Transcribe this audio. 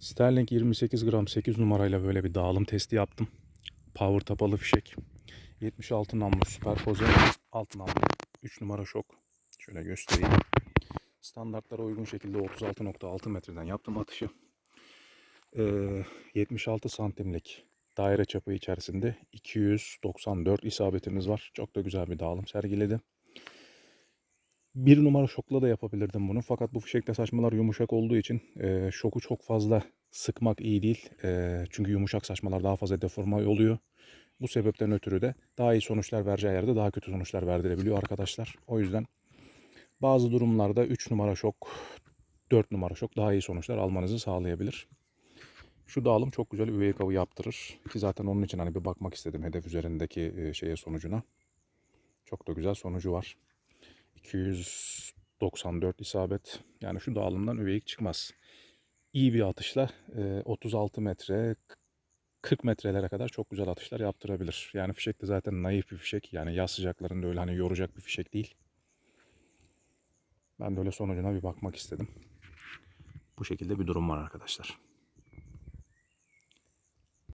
Sterling 28 gram 8 numarayla böyle bir dağılım testi yaptım. Power tapalı fişek. 76 namlu süperpoze. Alt namlu 3 numara şok. Şöyle göstereyim. Standartlara uygun şekilde 36.6 metreden yaptım atışı. Ee, 76 santimlik daire çapı içerisinde 294 isabetimiz var. Çok da güzel bir dağılım sergiledi. Bir numara şokla da yapabilirdim bunu. Fakat bu fişekte saçmalar yumuşak olduğu için e, şoku çok fazla sıkmak iyi değil. E, çünkü yumuşak saçmalar daha fazla deforme oluyor. Bu sebepten ötürü de daha iyi sonuçlar vereceği yerde daha kötü sonuçlar verdirebiliyor arkadaşlar. O yüzden bazı durumlarda 3 numara şok, 4 numara şok daha iyi sonuçlar almanızı sağlayabilir. Şu dağılım çok güzel üvey avı yaptırır. Ki zaten onun için hani bir bakmak istedim hedef üzerindeki şeye sonucuna. Çok da güzel sonucu var. 294 isabet. Yani şu dağılımdan üveyik çıkmaz. İyi bir atışla e, 36 metre 40 metrelere kadar çok güzel atışlar yaptırabilir. Yani fişek de zaten naif bir fişek. Yani yaz sıcaklarında öyle hani yoracak bir fişek değil. Ben de öyle sonucuna bir bakmak istedim. Bu şekilde bir durum var arkadaşlar.